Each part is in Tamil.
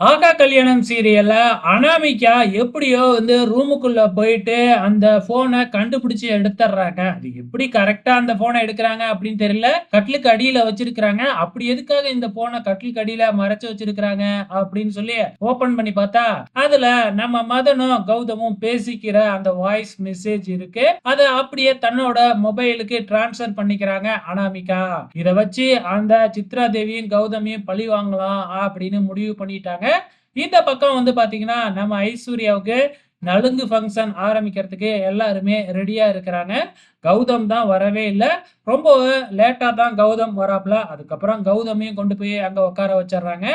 ஆகா கல்யாணம் சீரியல்ல அனாமிகா எப்படியோ வந்து ரூமுக்குள்ள போயிட்டு அந்த போனை கண்டுபிடிச்சு எடுத்துடுறாங்க அது எப்படி கரெக்டா அந்த போனை எடுக்கிறாங்க அப்படின்னு தெரியல. கட்டிலுக்கு அடியில வச்சிருக்கிறாங்க. அப்படி எதுக்காக இந்த போனை கட்டிலுக்கு அடியில மறைச்சு வச்சிருக்கிறாங்க அப்படின்னு சொல்லி ஓபன் பண்ணி பார்த்தா அதுல நம்ம மதனும் கௌதமும் பேசிக்கிற அந்த வாய்ஸ் மெசேஜ் இருக்கு. அதை அப்படியே தன்னோட மொபைலுக்கு டிரான்ஸ்ஃபர் பண்ணிக்கிறாங்க அனாமிகா. இத வச்சு அந்த சித்ரா தேவியும் கௌதமியும் பழி வாங்கலாம் அப்படின்னு முடிவு பண்ணிட்டாங்க. இந்த பக்கம் வந்து பாத்தீங்கன்னா நம்ம ஐஸ்வர்யாவுக்கு நலுங்கு ஃபங்க்ஷன் ஆரம்பிக்கிறதுக்கு எல்லாருமே ரெடியா இருக்கிறாங்க. கௌதம் தான் வரவே இல்லை. ரொம்ப லேட்டாக தான் கௌதம் வராப்ல அதுக்கப்புறம் கௌதமையும் கொண்டு போய் அங்கே உட்கார வச்சிடுறாங்க.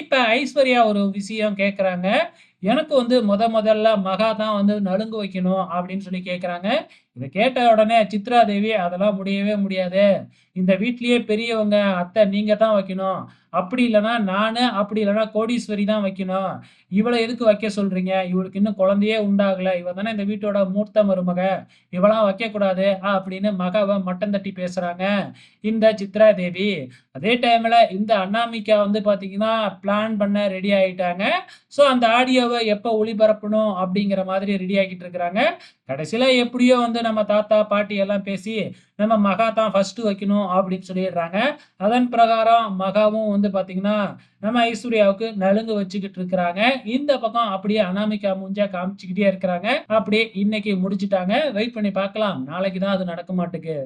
இப்போ ஐஸ்வர்யா ஒரு விஷயம் கேட்குறாங்க எனக்கு வந்து முத முதல்ல மகா தான் வந்து நலுங்கு வைக்கணும் அப்படின்னு சொல்லி கேட்குறாங்க இதை கேட்ட உடனே சித்ரா தேவி அதெல்லாம் முடியவே முடியாது. இந்த வீட்லேயே பெரியவங்க அத்தை நீங்க தான் வைக்கணும். அப்படி இல்லைன்னா நானு அப்படி இல்லைன்னா கோடீஸ்வரி தான் வைக்கணும். இவளை எதுக்கு வைக்க சொல்றீங்க? இவளுக்கு இன்னும் குழந்தையே உண்டாகலை. இவ தானே இந்த வீட்டோட மூர்த்த மருமக. இவளாம் வைக்கக்கூடாது. அப்படின்னு மகாவை மட்டம் தட்டி பேசுறாங்க. இந்த சித்ரா தேவி அதே டைம்ல இந்த அண்ணாமிக்கா வந்து பாத்தீங்கன்னா பிளான் பண்ண ரெடி ஆயிட்டாங்க. ஸோ அந்த ஆடியோவை எப்போ ஒளிபரப்பணும் அப்படிங்கிற மாதிரி ரெடி ஆகிட்டு இருக்கிறாங்க. கடைசியில எப்படியோ வந்து நம்ம தாத்தா பாட்டி எல்லாம் பேசி நம்ம மகா தான் ஃபர்ஸ்ட் வைக்கணும் அப்படின்னு சொல்லிடுறாங்க. அதன் பிரகாரம் மகாவும் வந்து பாத்தீங்கன்னா நம்ம ஐஸ்வர்யாவுக்கு நலுங்கு வச்சுக்கிட்டு இருக்கிறாங்க. இந்த பக்கம் அப்படியே அனாமிகா மூஞ்சா காமிச்சுக்கிட்டே இருக்கிறாங்க. அப்படியே இன்னைக்கு முடிச்சுட்டாங்க. வெயிட் பண்ணி பார்க்கலாம். நாளைக்கு தான் அது நடக்க மாட்டேங்குது